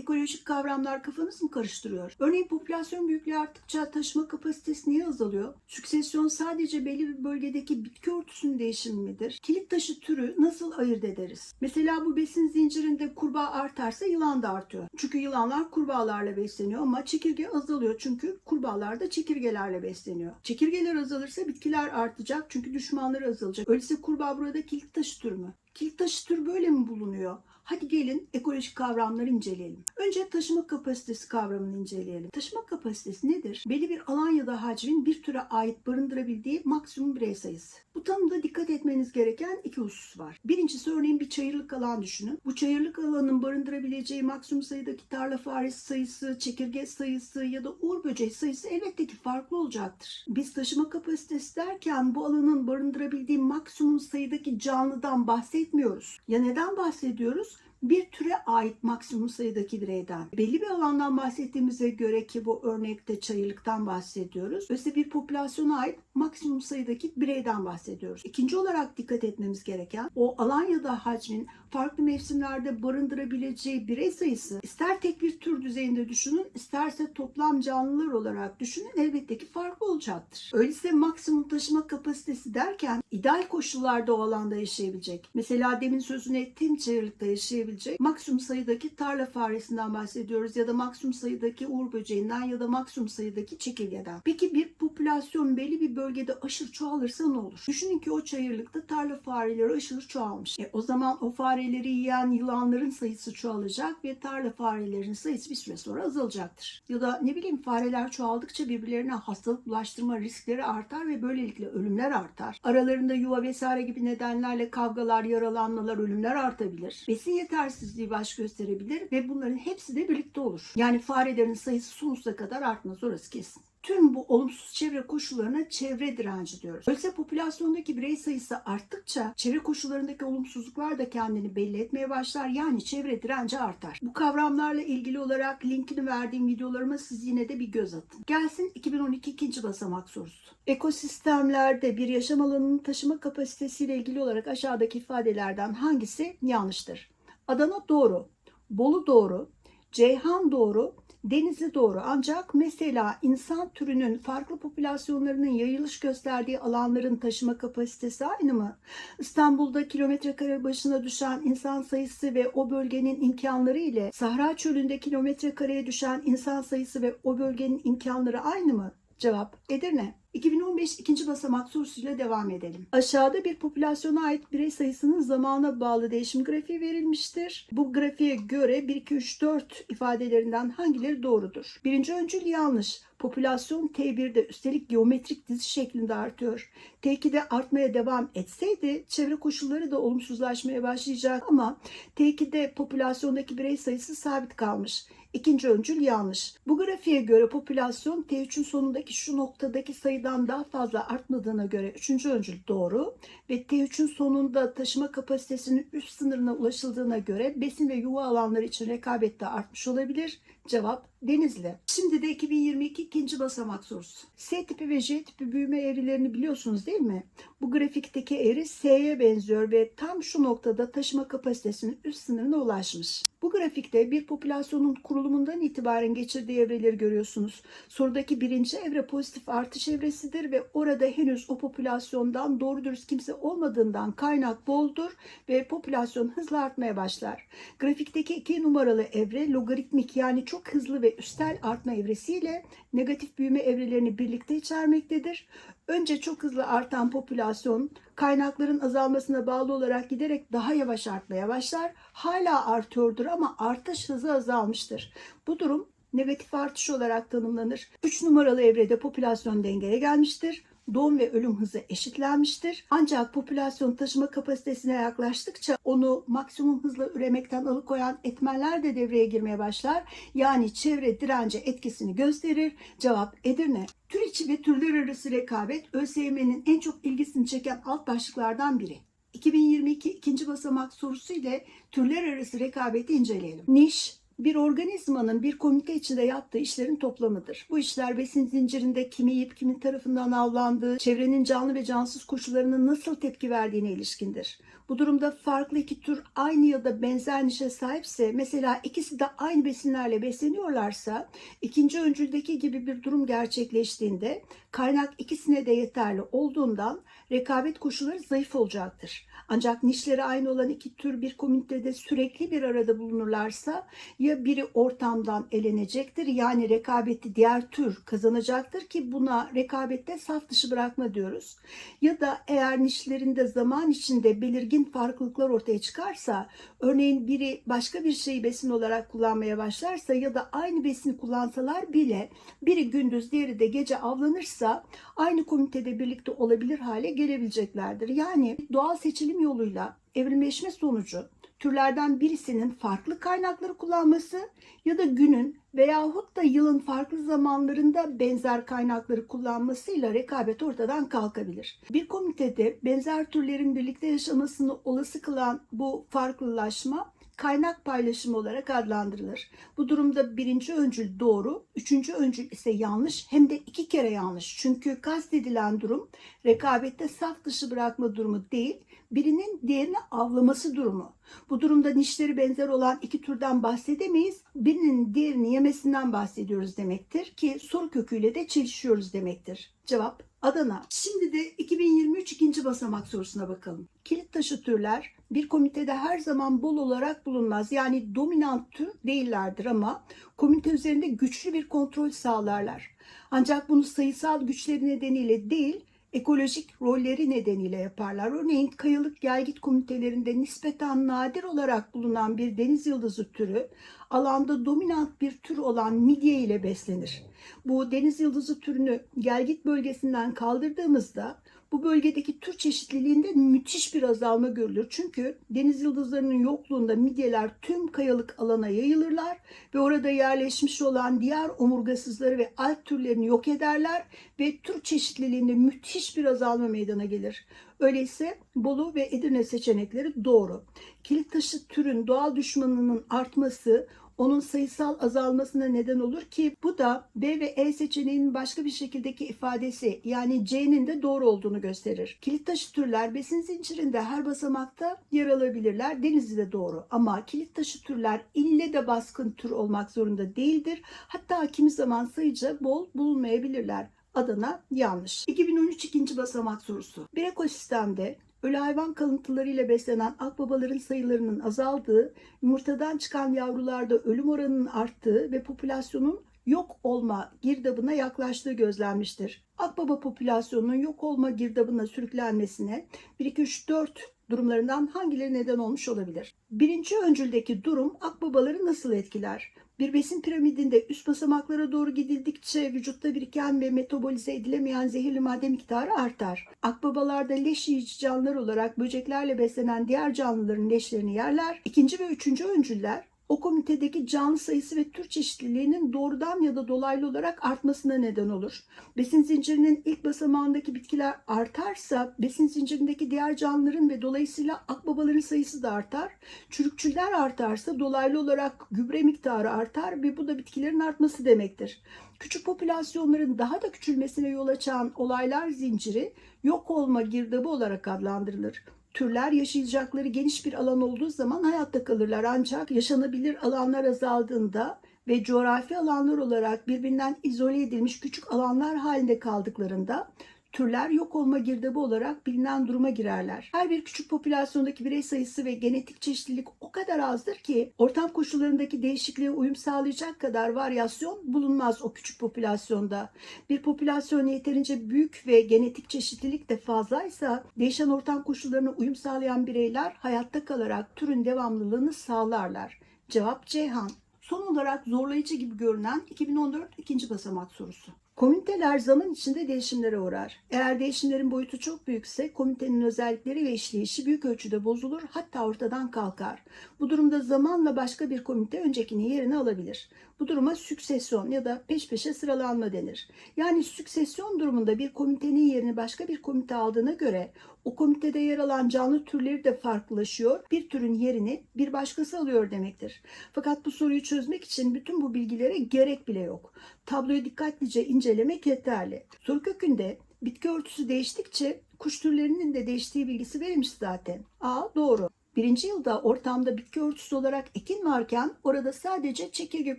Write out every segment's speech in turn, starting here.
ekolojik kavramlar kafanız mı karıştırıyor? Örneğin popülasyon büyüklüğü arttıkça taşıma kapasitesi niye azalıyor? Süksesyon sadece belli bir bölgedeki bitki örtüsünün değişimi midir? Kilit taşı türü nasıl ayırt ederiz? Mesela bu besin zincirinde kurbağa artarsa yılan da artıyor. Çünkü yılanlar kurbağalarla besleniyor ama çekirge azalıyor çünkü kurbağalar da çekirgelerle besleniyor. Çekirgeler azalırsa bitkiler artacak çünkü düşmanları azalacak. Öyleyse kurbağa burada kilit taşı türü mü? Kilit taşı türü böyle mi bulunuyor? Hadi gelin ekolojik kavramları inceleyelim. Önce taşıma kapasitesi kavramını inceleyelim. Taşıma kapasitesi nedir? Belli bir alan ya da hacmin bir türe ait barındırabildiği maksimum birey sayısı. Bu tanımda dikkat etmeniz gereken iki husus var. Birincisi örneğin bir çayırlık alan düşünün. Bu çayırlık alanın barındırabileceği maksimum sayıdaki tarla faresi sayısı, çekirge sayısı ya da uğur böceği sayısı elbette ki farklı olacaktır. Biz taşıma kapasitesi derken bu alanın barındırabildiği maksimum sayıdaki canlıdan bahsetmiyoruz. Ya neden bahsediyoruz? Bir türe ait maksimum sayıdaki bireyden. Belli bir alandan bahsettiğimize göre ki bu örnekte çayırlıktan bahsediyoruz. Öyleyse bir popülasyona ait maksimum sayıdaki bireyden bahsediyoruz. İkinci olarak dikkat etmemiz gereken o alan ya da hacmin farklı mevsimlerde barındırabileceği birey sayısı ister tek bir tür düzeyinde düşünün isterse toplam canlılar olarak düşünün elbette ki farklı olacaktır. Öyleyse maksimum taşıma kapasitesi derken ideal koşullarda o alanda yaşayabilecek. Mesela demin sözünü ettiğim çayırlıkta yaşayabilecek maksimum sayıdaki tarla faresinden bahsediyoruz ya da maksimum sayıdaki uğur böceğinden ya da maksimum sayıdaki çekirgeden. Peki bir popülasyon belli bir bölgede aşırı çoğalırsa ne olur? Düşünün ki o çayırlıkta tarla fareleri aşırı çoğalmış. E, o zaman o fareleri yiyen yılanların sayısı çoğalacak ve tarla farelerinin sayısı bir süre sonra azalacaktır. Ya da ne bileyim fareler çoğaldıkça birbirlerine hastalık bulaştırma riskleri artar ve böylelikle ölümler artar. Aralarında yuva vesaire gibi nedenlerle kavgalar, yaralanmalar, ölümler artabilir. Besin yetersizliği baş gösterebilir ve bunların hepsi de birlikte olur. Yani farelerin sayısı sonsuza kadar artmaz orası kesin. Tüm bu olumsuz çevre koşullarına çevre direnci diyoruz. Öyleyse popülasyondaki birey sayısı arttıkça çevre koşullarındaki olumsuzluklar da kendini belli etmeye başlar. Yani çevre direnci artar. Bu kavramlarla ilgili olarak linkini verdiğim videolarıma siz yine de bir göz atın. Gelsin 2012 ikinci basamak sorusu. Ekosistemlerde bir yaşam alanının taşıma kapasitesiyle ilgili olarak aşağıdaki ifadelerden hangisi yanlıştır? Adana doğru, Bolu doğru, Ceyhan doğru, Denizli doğru ancak mesela insan türünün farklı popülasyonlarının yayılış gösterdiği alanların taşıma kapasitesi aynı mı? İstanbul'da kilometre kare başına düşen insan sayısı ve o bölgenin imkanları ile Sahra çölünde kilometre kareye düşen insan sayısı ve o bölgenin imkanları aynı mı? Cevap Edirne. 2015 ikinci basamak sorusuyla devam edelim. Aşağıda bir popülasyona ait birey sayısının zamana bağlı değişim grafiği verilmiştir. Bu grafiğe göre 1, 2, 3, 4 ifadelerinden hangileri doğrudur? Birinci öncül yanlış. Popülasyon T1'de üstelik geometrik dizi şeklinde artıyor. T2'de artmaya devam etseydi çevre koşulları da olumsuzlaşmaya başlayacak ama T2'de popülasyondaki birey sayısı sabit kalmış. İkinci öncül yanlış. Bu grafiğe göre popülasyon T3'ün sonundaki şu noktadaki sayıdan daha fazla artmadığına göre üçüncü öncül doğru ve T3'ün sonunda taşıma kapasitesinin üst sınırına ulaşıldığına göre besin ve yuva alanları için rekabet de artmış olabilir. Cevap Denizli. Şimdi de 2022 ikinci basamak sorusu. S tipi ve J tipi büyüme eğrilerini biliyorsunuz değil mi? Bu grafikteki eğri S'ye benziyor ve tam şu noktada taşıma kapasitesinin üst sınırına ulaşmış. Bu grafikte bir popülasyonun kurulumundan itibaren geçirdiği evreleri görüyorsunuz. Sorudaki birinci evre pozitif artış evresidir ve orada henüz o popülasyondan doğru dürüst kimse olmadığından kaynak boldur ve popülasyon hızla artmaya başlar. Grafikteki iki numaralı evre logaritmik yani çok hızlı ve üstel artma evresiyle negatif büyüme evrelerini birlikte içermektedir. Önce çok hızlı artan popülasyon kaynakların azalmasına bağlı olarak giderek daha yavaş artmaya başlar. Hala artıyordur ama artış hızı azalmıştır. Bu durum negatif artış olarak tanımlanır. 3 numaralı evrede popülasyon dengeye gelmiştir doğum ve ölüm hızı eşitlenmiştir. Ancak popülasyon taşıma kapasitesine yaklaştıkça onu maksimum hızla üremekten alıkoyan etmenler de devreye girmeye başlar. Yani çevre dirence etkisini gösterir. Cevap Edirne. Tür içi ve türler arası rekabet ÖSYM'nin en çok ilgisini çeken alt başlıklardan biri. 2022 ikinci basamak sorusu ile türler arası rekabeti inceleyelim. Niş, bir organizmanın bir komünite içinde yaptığı işlerin toplamıdır. Bu işler besin zincirinde kimi yiyip kimin tarafından avlandığı, çevrenin canlı ve cansız koşullarına nasıl tepki verdiğine ilişkindir. Bu durumda farklı iki tür aynı ya da benzer nişe sahipse, mesela ikisi de aynı besinlerle besleniyorlarsa, ikinci öncüldeki gibi bir durum gerçekleştiğinde kaynak ikisine de yeterli olduğundan rekabet koşulları zayıf olacaktır. Ancak nişleri aynı olan iki tür bir komünitede sürekli bir arada bulunurlarsa ya biri ortamdan elenecektir yani rekabeti diğer tür kazanacaktır ki buna rekabette saf dışı bırakma diyoruz. Ya da eğer nişlerinde zaman içinde belirgin farklılıklar ortaya çıkarsa örneğin biri başka bir şeyi besin olarak kullanmaya başlarsa ya da aynı besini kullansalar bile biri gündüz diğeri de gece avlanırsa aynı komitede birlikte olabilir hale gelebileceklerdir. Yani doğal seçilim yoluyla evrimleşme sonucu türlerden birisinin farklı kaynakları kullanması ya da günün veyahut da yılın farklı zamanlarında benzer kaynakları kullanmasıyla rekabet ortadan kalkabilir. Bir komitede benzer türlerin birlikte yaşamasını olası kılan bu farklılaşma kaynak paylaşımı olarak adlandırılır. Bu durumda birinci öncül doğru, üçüncü öncül ise yanlış hem de iki kere yanlış. Çünkü kastedilen durum rekabette saf dışı bırakma durumu değil, birinin diğerini avlaması durumu. Bu durumda nişleri benzer olan iki türden bahsedemeyiz. Birinin diğerini yemesinden bahsediyoruz demektir ki soru köküyle de çelişiyoruz demektir. Cevap Adana. Şimdi de 2023 ikinci basamak sorusuna bakalım. Kilit taşı türler bir komitede her zaman bol olarak bulunmaz. Yani dominant tür değillerdir ama komite üzerinde güçlü bir kontrol sağlarlar. Ancak bunu sayısal güçleri nedeniyle değil, ekolojik rolleri nedeniyle yaparlar. Örneğin kayalık gelgit komitelerinde nispeten nadir olarak bulunan bir deniz yıldızı türü alanda dominant bir tür olan midye ile beslenir. Bu deniz yıldızı türünü gelgit bölgesinden kaldırdığımızda bu bölgedeki tür çeşitliliğinde müthiş bir azalma görülür. Çünkü deniz yıldızlarının yokluğunda midyeler tüm kayalık alana yayılırlar ve orada yerleşmiş olan diğer omurgasızları ve alg türlerini yok ederler ve tür çeşitliliğinde müthiş bir azalma meydana gelir. Öyleyse Bolu ve Edirne seçenekleri doğru. Kilit taşı türün doğal düşmanının artması onun sayısal azalmasına neden olur ki bu da B ve E seçeneğinin başka bir şekildeki ifadesi yani C'nin de doğru olduğunu gösterir. Kilit taşı türler besin zincirinde her basamakta yer alabilirler. Denizli de doğru ama kilit taşı türler ille de baskın tür olmak zorunda değildir. Hatta kimi zaman sayıca bol bulunmayabilirler. Adana yanlış. 2013 ikinci basamak sorusu. Bir ekosistemde ölü hayvan kalıntılarıyla beslenen akbabaların sayılarının azaldığı, yumurtadan çıkan yavrularda ölüm oranının arttığı ve popülasyonun yok olma girdabına yaklaştığı gözlenmiştir. Akbaba popülasyonunun yok olma girdabına sürüklenmesine 1 2 3 4 durumlarından hangileri neden olmuş olabilir? Birinci öncüldeki durum akbabaları nasıl etkiler? Bir besin piramidinde üst basamaklara doğru gidildikçe vücutta biriken ve metabolize edilemeyen zehirli madde miktarı artar. Akbabalarda leş yiyici canlılar olarak böceklerle beslenen diğer canlıların leşlerini yerler. İkinci ve üçüncü öncüller o komitedeki canlı sayısı ve tür çeşitliliğinin doğrudan ya da dolaylı olarak artmasına neden olur. Besin zincirinin ilk basamağındaki bitkiler artarsa besin zincirindeki diğer canlıların ve dolayısıyla akbabaların sayısı da artar. Çürükçüler artarsa dolaylı olarak gübre miktarı artar ve bu da bitkilerin artması demektir. Küçük popülasyonların daha da küçülmesine yol açan olaylar zinciri yok olma girdabı olarak adlandırılır. Türler yaşayacakları geniş bir alan olduğu zaman hayatta kalırlar. Ancak yaşanabilir alanlar azaldığında ve coğrafi alanlar olarak birbirinden izole edilmiş küçük alanlar halinde kaldıklarında türler yok olma girdabı olarak bilinen duruma girerler. Her bir küçük popülasyondaki birey sayısı ve genetik çeşitlilik o kadar azdır ki ortam koşullarındaki değişikliğe uyum sağlayacak kadar varyasyon bulunmaz o küçük popülasyonda. Bir popülasyon yeterince büyük ve genetik çeşitlilik de fazlaysa değişen ortam koşullarına uyum sağlayan bireyler hayatta kalarak türün devamlılığını sağlarlar. Cevap Ceyhan. Son olarak zorlayıcı gibi görünen 2014 ikinci basamak sorusu. Komüniteler zaman içinde değişimlere uğrar. Eğer değişimlerin boyutu çok büyükse komitenin özellikleri ve işleyişi büyük ölçüde bozulur hatta ortadan kalkar. Bu durumda zamanla başka bir komite öncekinin yerini alabilir. Bu duruma süksesyon ya da peş peşe sıralanma denir. Yani süksesyon durumunda bir komitenin yerini başka bir komite aldığına göre o komitede yer alan canlı türleri de farklılaşıyor. Bir türün yerini bir başkası alıyor demektir. Fakat bu soruyu çözmek için bütün bu bilgilere gerek bile yok. Tabloyu dikkatlice incelemek yeterli. Soru kökünde bitki örtüsü değiştikçe kuş türlerinin de değiştiği bilgisi verilmiş zaten. A doğru. Birinci yılda ortamda bitki örtüsü olarak ekin varken orada sadece çekirge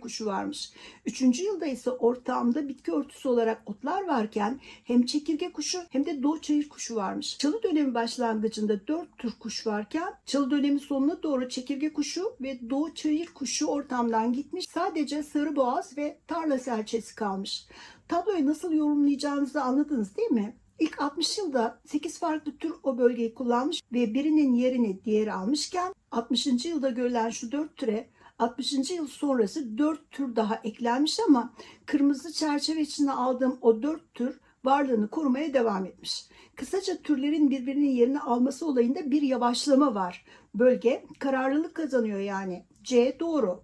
kuşu varmış. Üçüncü yılda ise ortamda bitki örtüsü olarak otlar varken hem çekirge kuşu hem de doğu çayır kuşu varmış. Çalı dönemi başlangıcında dört tür kuş varken çalı dönemi sonuna doğru çekirge kuşu ve doğu çayır kuşu ortamdan gitmiş. Sadece sarı boğaz ve tarla serçesi kalmış. Tabloyu nasıl yorumlayacağınızı anladınız değil mi? İlk 60 yılda 8 farklı tür o bölgeyi kullanmış ve birinin yerini diğeri almışken 60. yılda görülen şu 4 türe 60. yıl sonrası 4 tür daha eklenmiş ama kırmızı çerçeve içinde aldığım o 4 tür varlığını korumaya devam etmiş. Kısaca türlerin birbirinin yerini alması olayında bir yavaşlama var. Bölge kararlılık kazanıyor yani. C doğru.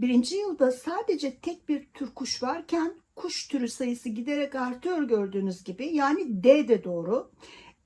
Birinci yılda sadece tek bir tür kuş varken kuş türü sayısı giderek artıyor gördüğünüz gibi. Yani D de doğru.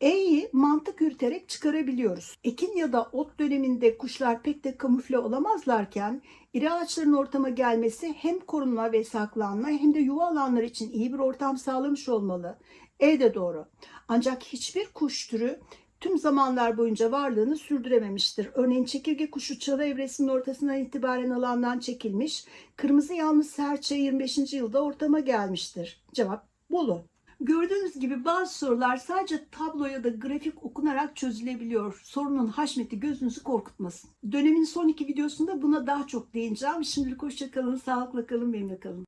E'yi mantık yürüterek çıkarabiliyoruz. Ekin ya da ot döneminde kuşlar pek de kamufle olamazlarken iri ağaçların ortama gelmesi hem korunma ve saklanma hem de yuva alanları için iyi bir ortam sağlamış olmalı. E de doğru. Ancak hiçbir kuş türü tüm zamanlar boyunca varlığını sürdürememiştir. Örneğin çekirge kuşu çalı evresinin ortasından itibaren alandan çekilmiş. Kırmızı yalnız serçe 25. yılda ortama gelmiştir. Cevap Bolu. Gördüğünüz gibi bazı sorular sadece tablo ya da grafik okunarak çözülebiliyor. Sorunun haşmeti gözünüzü korkutmasın. Dönemin son iki videosunda buna daha çok değineceğim. Şimdilik hoşçakalın, sağlıkla kalın, benimle kalın.